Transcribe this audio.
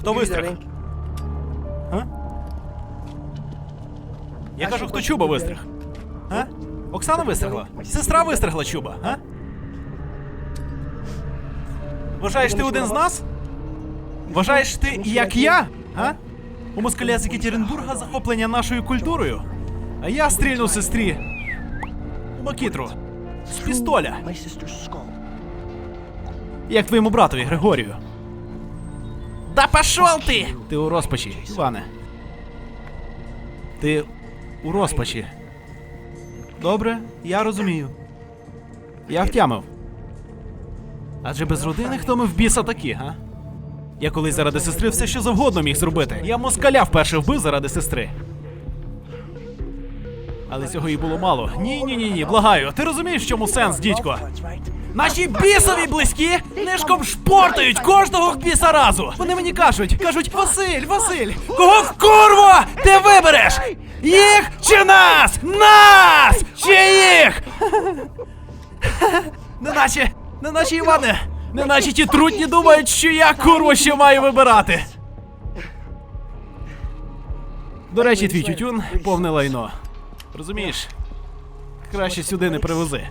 Хто вистриг? А? Я кажу, хто Чуба вистриг? А? Оксана вистригла? Сестра вистригла Чуба, а? Вважаєш ти один з нас? Вважаєш ти як я? А? У москаля з Екатеринбурга захоплення нашою культурою. А я стрільну сестрі. У Макітру. З пістоля. Як твоєму братові Григорію. Да пошел ти! Ти у розпачі, Іване. Ти у розпачі. Добре, я розумію. Я втямив. Адже без родини хто ми в біса такі, га? Я колись заради сестри все що завгодно міг зробити. Я москаля вперше вбив заради сестри. Але цього і було мало. Ні, ні, ні, благаю. Ти розумієш, в чому сенс, дідько? Наші бісові близькі нишком шпортають кожного біса разу. Вони мені кажуть, кажуть, Василь, Василь, кого в курво ти вибереш? Їх чи нас? Нас! Чи їх? Не наче, не наче Іване, не наче ті трутні думають, що я курво ще маю вибирати. До речі, твій тютюн повне лайно. Розумієш? Краще сюди не привези.